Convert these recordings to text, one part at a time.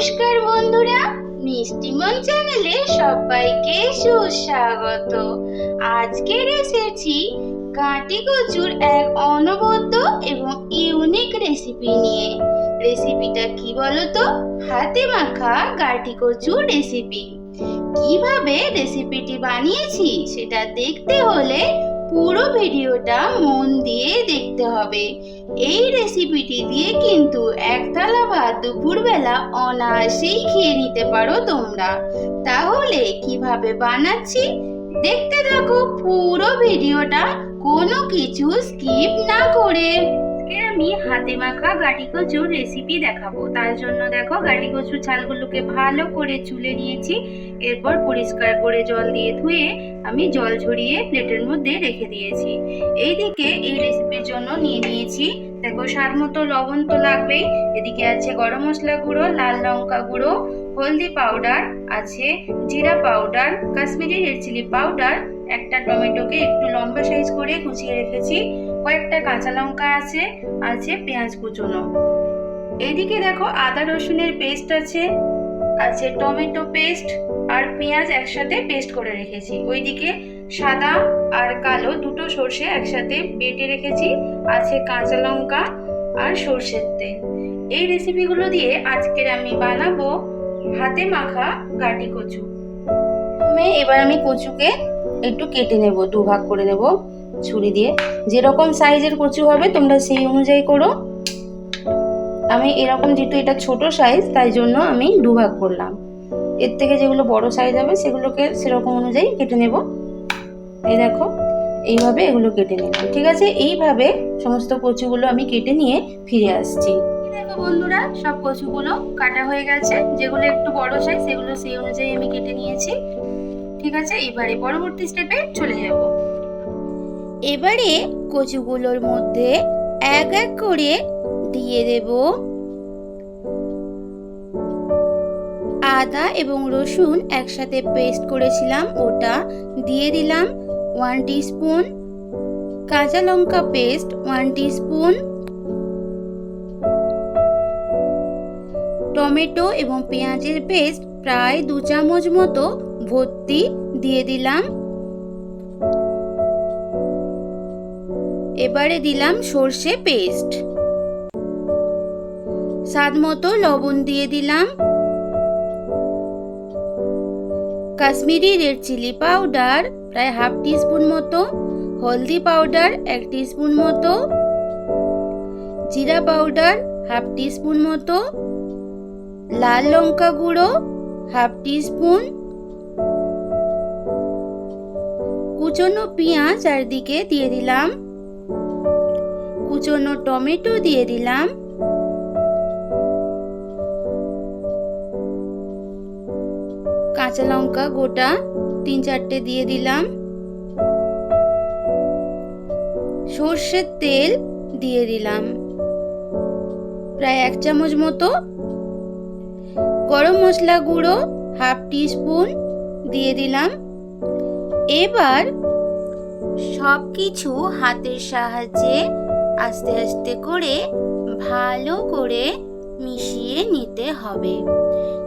নমস্কার বন্ধুরা মিষ্টিমন চ্যানেলে সবাইকে সুস্বাগত। আজকের এসেছি কাটি কচুর এক অনবদ্য এবং ইউনিক রেসিপি নিয়ে। রেসিপিটা কি বলতো? হাতে মাখা গাটি কচুর রেসিপি কীভাবে রেসিপিটি বানিয়েছি সেটা দেখতে হলে পুরো ভিডিওটা মন দিয়ে দেখতে হবে। এই রেসিপিটি দিয়ে কিন্তু একতলা ভাত দুপুরবেলা অনায়াসেই খেয়ে নিতে পারো তোমরা। তাহলে কীভাবে বানাচ্ছি? দেখতে থাকো পুরো ভিডিওটা, কোনো কিছু স্কিপ না করে। আজকে আমি হাতে মাখা গাটি কচুর রেসিপি দেখাবো। তার জন্য দেখো গাটি কচুর ছালগুলোকে ভালো করে চুলে নিয়েছি। এরপর পরিষ্কার করে জল দিয়ে ধুয়ে আমি জল ঝরিয়ে প্লেটের মধ্যে রেখে দিয়েছি। এইদিকে এই রেসিপির জন্য নিয়ে নিয়েছি। দেখো, স্বাদ মতো লবণ তো লাগবেই। এদিকে আছে গরম মশলা গুঁড়ো, লাল লঙ্কা গুঁড়ো, হলদি পাউডার আছে জিরা powder Kashmiri red chilli powder একটা টমেটোকে একটু লম্বা সাইজ করে কুচিয়ে রেখেছি। কয়েকটা কাঁচা লঙ্কা আছে আছে পেঁয়াজ কুচোনো। এদিকে দেখো আদা রসুনের পেস্ট আছে আছে টমেটো পেস্ট আর পেঁয়াজ একসাথে পেস্ট করে রেখেছি। ওইদিকে সাদা আর কালো দুটো সর্ষে একসাথে বেটে রেখেছি, আছে কাঁচা লঙ্কা আর সর্ষের তেল। এই রেসিপিগুলো দিয়ে আজকের আমি বানাবো হাতে মাখা গাটি কচু। প্রথমে এবার আমি কচুকে একটু কেটে নেব, দু ভাগ করে নেব ছুরি দিয়ে। যেরকম সাইজের কচু হবে, তোমরা সেই অনুযায়ী করো। আমি এরকম যেহেতু এটা ছোট সাইজ, তাই জন্য আমি দু ভাগ করলাম। এর থেকে যেগুলো বড় সাইজ হবে, সেগুলোকে সেরকম অনুযায়ী কেটে নেব। এই দেখো, এইভাবে এগুলো কেটে নিলাম, ঠিক আছে? এইভাবে সমস্ত কচুগুলো আমি কেটে নিয়ে ফিরে আসছি। দেখো বন্ধুরা, সব কচুগুলো কাটা হয়ে গেছে। যেগুলো একটু বড় সাইজ, সেগুলো সেই অনুযায়ী আমি কেটে নিয়েছি। ঠিক আছে? এবারে পরবর্তী স্টেপে চলে যাব। এবারে কচুগুলোর মধ্যে এক এক করে দিয়ে দেব আদা এবং রসুন একসাথে পেস্ট করেছিলাম, ওটা দিয়ে দিলাম ওয়ান স্পুন কাঁচা লঙ্কা পেস্ট ওয়ান স্পুন টমেটো এবং পেঁয়াজের পেস্ট প্রায় দু চামচ মতো ভর্তি দিয়ে দিলাম। এবারে দিলাম সর্ষে পেস্ট। স্বাদ মতো লবণ দিয়ে দিলাম। কাশ্মীরি রেড চিলি পাউডার, প্রায় হাফ টি স্পুন মতো। হলদি পাউডার, এক টি স্পুন মতো। জিরা পাউডার, হাফ টি স্পুন মতো। লাল লঙ্কা গুঁড়ো, হাফ টি স্পুন কুচনো পেঁয়াজ চারদিকে দিয়ে দিলাম। কুচনো টমেটো দিয়ে দিলাম। কাঁচা লঙ্কা গোটা তিন চারটে দিয়ে দিলাম। সর্ষের তেল দিয়ে দিলাম। প্রায় এক চামচ মতো গরম মশলা গুঁড়ো হাফ টি স্পুন দিয়ে দিলাম। এবার সব কিছু হাতের সাহায্যে আস্তে আস্তে করে ভালো করে মিশিয়ে নিতে হবে।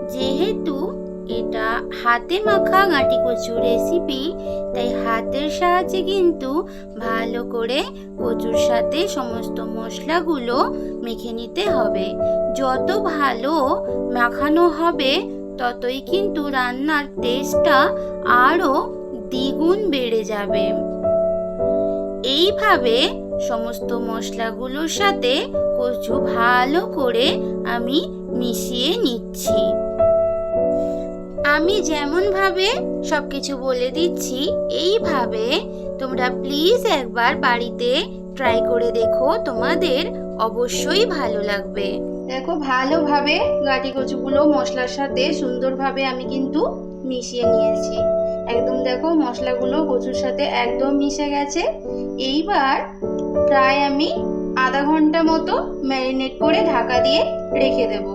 যেহেতু এটা হাতে মাখা গাঁটি কচুর রেসিপি তাই হাতের সাহায্যে কিন্তু ভালো করে কচুর সাথে সমস্ত মশলাগুলো মেখে নিতে হবে। যত ভালো মাখানো হবে, ততই কিন্তু রান্নার টেস্টটা আরও দ্বিগুণ বেড়ে যাবে। এইভাবে সমস্ত মশলাগুলোর সাথে কচু ভালো করে আমি মিশিয়ে নিচ্ছি। আমি যেমনভাবে সব কিছু বলে দিচ্ছি, এইভাবে তোমরা প্লিজ একবার বাড়িতে ট্রাই করে দেখো, তোমাদের অবশ্যই ভালো লাগবে। দেখো, ভালোভাবে গাটি কচুগুলো মশলার সাথে সুন্দরভাবে আমি কিন্তু মিশিয়ে নিয়েছি। একদম দেখো মশলাগুলো কচুর সাথে একদম মিশে গেছে। এইবার প্রায় আমি আধা ঘণ্টা মতো ম্যারিনেট করে ঢাকা দিয়ে রেখে দেব।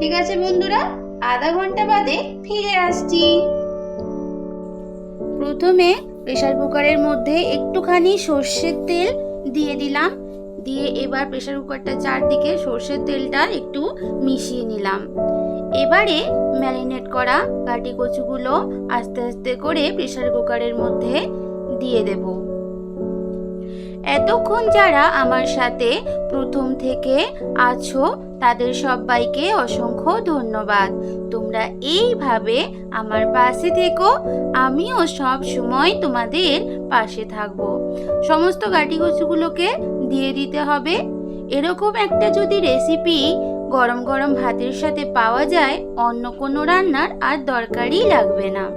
ঠিক আছে বন্ধুরা? আধা ঘণ্টা বাদে ফিরে আসছি। প্রথমে প্রেশার কুকারের মধ্যে একটুখানি সর্ষের তেল দিয়ে দিলাম। দিয়ে এবার প্রেসার কুকারটা চারদিকে সর্ষের তেলটা একটু মিশিয়ে নিলাম। এবারে ম্যারিনেট করা কাটি কচুগুলো আস্তে আস্তে করে প্রেশার কুকারের মধ্যে দিয়ে দেব। এতক্ষণ যারা আমার সাথে প্রথম থেকে আছো, তাদের সবাইকে অসংখ্য ধন্যবাদ। তোমরা এইভাবে আমার পাশে থেকো, আমিও সব সময় তোমাদের পাশে থাকব। সমস্ত গাটি কচুগুলোকে দিয়ে দিতে হবে। এরকম একটা যদি রেসিপি গরম গরম ভাতের সাথে পাওয়া যায় অন্য কোনো রান্নার আর দরকারই লাগবে না।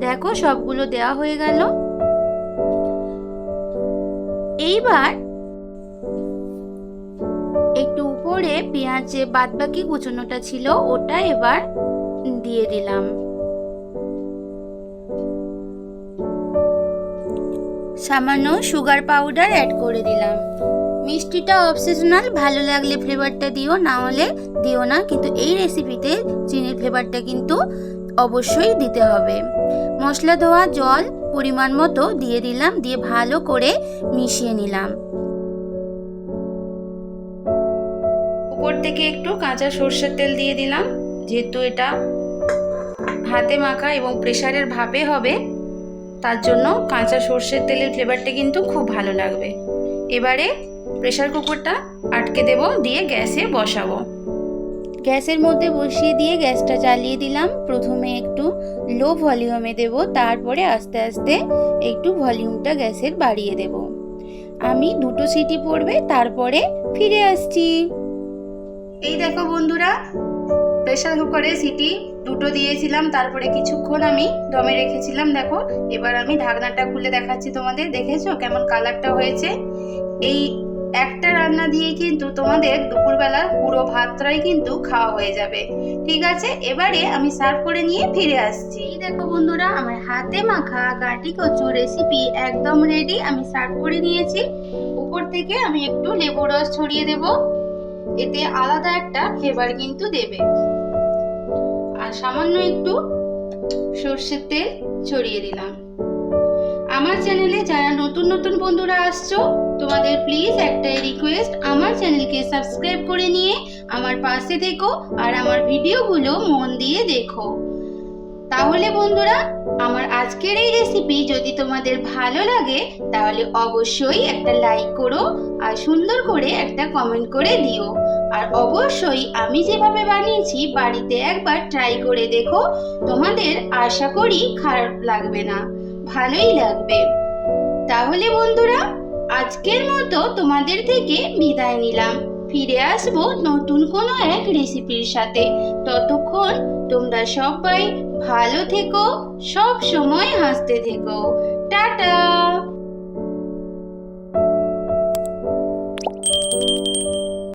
দেখো সবগুলো দেওয়া হয়ে গেল। এইবার একটু উপরে পেঁয়াজ বাদবাকি কুচনোটা ছিল, ওটা এবার দিয়ে দিলাম। সামান্য সুগার পাউডার অ্যাড করে দিলাম। মিষ্টিটা অপশনাল ভালো লাগলে ফ্লেভারটা দিও, না হলে দিও না। কিন্তু এই রেসিপিতে চিনির ফ্লেভারটা কিন্তু অবশ্যই দিতে হবে। মশলা ধোয়া, জল, পরিমাণ মতো দিয়ে দিলাম, দিয়ে ভালো করে মিশিয়ে নিলাম। উপর থেকে একটু কাঁচা সর্ষের তেল দিয়ে দিলাম। যেহেতু এটা হাতে মাখা এবং প্রেশারের ভাপে হবে, তার জন্য কাঁচা সর্ষের তেলের ফ্লেভারটা কিন্তু খুব ভালো লাগবে। এবারে প্রেসার কুকারটা আটকে দেব, দিয়ে গ্যাসে বসাবো। গ্যাসের মধ্যে বসিয়ে দিয়ে গ্যাসটা জ্বালিয়ে দিলাম। প্রথমে একটু লো ভলিউমে দেব, তারপরে আস্তে আস্তে একটু ভলিউমটা গ্যাসের বাড়িয়ে দেব। আমি দুটো সিটি পড়বে, তারপরে ফিরে আসছি। এই দেখো বন্ধুরা প্রেশার কুকারে সিটি দুটো দিয়েছিলাম, তারপরে কিছুক্ষণ আমি দমে রেখেছিলাম, দেখো। এবার আমি ঢাকনাটা খুলে দেখাচ্ছি তোমাদের, দেখেছ কেমন কালারটা হয়েছে? এই একটা রান্না দিয়ে কিন্তু তোমাদের দুপুরবেলা পুরো ভাতটাই কিন্তু খাওয়া হয়ে যাবে। ঠিক আছে? এবারে আমি সার্ভ করে নিয়ে ফিরে আসছি। দেখো বন্ধুরা, আমার হাতে মাখা গাটি কচু রেসিপি একদম রেডি আমি সার্ভ করে নিয়েছি। উপর থেকে আমি একটু লেবু রস ছড়িয়ে দেব। এতে আলাদা একটা ফ্লেভার কিন্তু দেবে। আর সামান্য একটু সর্ষের তেল ছড়িয়ে দিলাম। আমার চ্যানেলে যারা নতুন নতুন বন্ধুরা আসছো, তোমাদের প্লিজ একটাই রিকোয়েস্ট আমার চ্যানেলকে সাবস্ক্রাইব করে নিয়ে আমার পাশে থেকো আর আমার ভিডিওগুলো মন দিয়ে দেখো। তাহলে বন্ধুরা, আমার আজকের এই রেসিপি যদি তোমাদের ভালো লাগে, তাহলে অবশ্যই একটা লাইক করো আর সুন্দর করে একটা কমেন্ট করে দিও। আর অবশ্যই আমি যেভাবে বানিয়েছি, বাড়িতে একবার ট্রাই করে দেখো, তোমাদের আশা করি খারাপ লাগবে না। ভালোই লাগবে। তাহলে বন্ধুরা, আজকের মতো তোমাদের থেকে বিদায় নিলাম। ফিরে আসব নতুন কোনো এক রেসিপির সাথে। ততক্ষণ তোমরা সবাই ভালো থেকো, সব সময় হাসতে থেকো। টাটা!